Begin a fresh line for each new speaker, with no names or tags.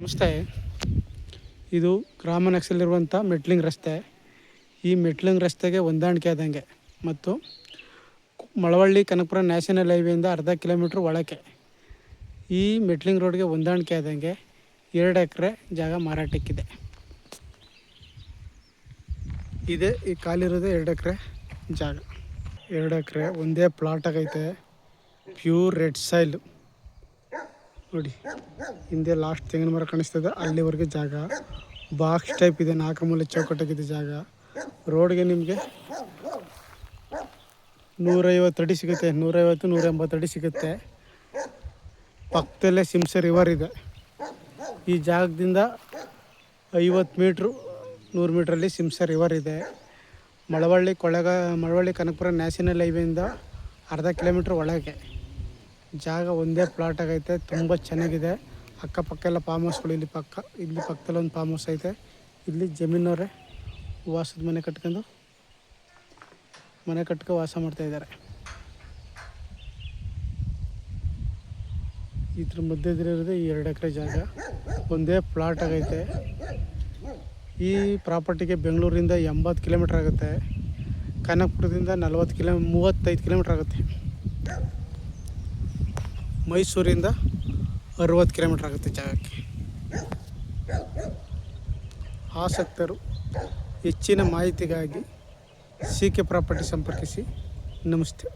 ನಮಸ್ತೆ. ಇದು ಗ್ರಾಮ ನಕ್ಸಲ್ಲಿರುವಂಥ ಮೆಟ್ಲಿಂಗ್ ರಸ್ತೆ. ಈ ಮೆಟ್ಲಿಂಗ್ ರಸ್ತೆಗೆ ಹೊಂದಾಣಿಕೆ ಆದಂಗೆ ಮತ್ತು ಮಳವಳ್ಳಿ ಕನಕಪುರ ನ್ಯಾಷನಲ್ ಹೈವೇಯಿಂದ ಅರ್ಧ ಕಿಲೋಮೀಟ್ರ್ ಒಳಕ್ಕೆ ಈ ಮೆಟ್ಲಿಂಗ್ ರೋಡ್ಗೆ ಹೊಂದಾಣಿಕೆ ಆದಂಗೆ ಎರಡು ಎಕರೆ ಜಾಗ ಮಾರಾಟಕ್ಕಿದೆ. ಇದೆ, ಈ ಕಾಲಿರೋದೇ ಎರಡು ಎಕರೆ ಜಾಗ. ಎರಡು ಎಕರೆ ಒಂದೇ ಪ್ಲಾಟ್ ಆಗೈತೆ. ಪ್ಯೂರ್ ರೆಡ್ ಸಾಯಿಲು ನೋಡಿ. ಹಿಂದೆ ಲಾಸ್ಟ್ ತೆಂಗಿನ ಮರ ಕಾಣಿಸ್ತದೆ. ಅಲ್ಲಿವರೆಗೆ ಜಾಗ. ಬಾಕ್ಸ್ ಟೈಪ್ ಇದೆ. ನಾಲ್ಕು ಮೂಲೆ ಚೌಕಟ್ಟಾಗಿದೆ ಜಾಗ. ರೋಡ್ಗೆ ನಿಮಗೆ ನೂರೈವತ್ತು ಅಡಿ ಸಿಗುತ್ತೆ. ನೂರೈವತ್ತು ನೂರ ಎಂಬತ್ತು ಅಡಿ ಸಿಗುತ್ತೆ. ಪಕ್ಕದಲ್ಲೇ ಸಿಂಸ ರಿವರ್ ಇದೆ. ಈ ಜಾಗದಿಂದ ಐವತ್ತು ಮೀಟ್ರು ನೂರು ಮೀಟ್ರಲ್ಲಿ ಸಿಂಸ ರಿವರ್ ಇದೆ. ಮಳವಳ್ಳಿ, ಕೊಳಗ, ಮಳವಳ್ಳಿ, ಕನಕಪುರ ನ್ಯಾಷನಲ್ ಹೈವೇಯಿಂದ ಅರ್ಧ ಕಿಲೋಮೀಟ್ರ್ ಒಳಗೆ. ಜಾಗ ಒಂದೇ ಪ್ಲಾಟ್ ಆಗೈತೆ, ತುಂಬ ಚೆನ್ನಾಗಿದೆ. ಅಕ್ಕಪಕ್ಕ ಎಲ್ಲ ಫಾರ್ಮ್ ಹೌಸ್ಗಳು ಇಲ್ಲಿ ಪಕ್ಕ, ಇಲ್ಲಿ ಪಕ್ಕದಲ್ಲಿ ಒಂದು ಫಾರ್ಮ್ ಹೌಸ್ ಐತೆ. ಇಲ್ಲಿ ಜಮೀನವರೇ ವಾಸದ ಮನೆ ಕಟ್ಕೊಂಡು ಮನೆ ಕಟ್ಕೊ ವಾಸ ಮಾಡ್ತಾಯಿದ್ದಾರೆ ಇದ್ರ ಮಧ್ಯದಲ್ಲಿರೋದು ಈ ಎರಡು ಎಕರೆ ಜಾಗ. ಒಂದೇ ಪ್ಲಾಟ್ ಆಗೈತೆ. ಈ ಪ್ರಾಪರ್ಟಿಗೆ ಬೆಂಗಳೂರಿಂದ ಎಂಬತ್ತು ಕಿಲೋಮೀಟ್ರ್ ಆಗುತ್ತೆ. ಕನಕಪುರದಿಂದ ನಲ್ವತ್ತು ಕಿಲೋ ಮೂವತ್ತೈದು ಕಿಲೋಮೀಟ್ರ್ ಆಗುತ್ತೆ. ಮೈಸೂರಿಂದ ಅರುವತ್ತು ಕಿಲೋಮೀಟ್ರ್ ಆಗುತ್ತೆ ಜಾಗಕ್ಕೆ. ಆಸಕ್ತರು ಹೆಚ್ಚಿನ ಮಾಹಿತಿಗಾಗಿ ಸಿ ಕೆ ಪ್ರಾಪರ್ಟಿ ಸಂಪರ್ಕಿಸಿ. ನಮಸ್ತೆ.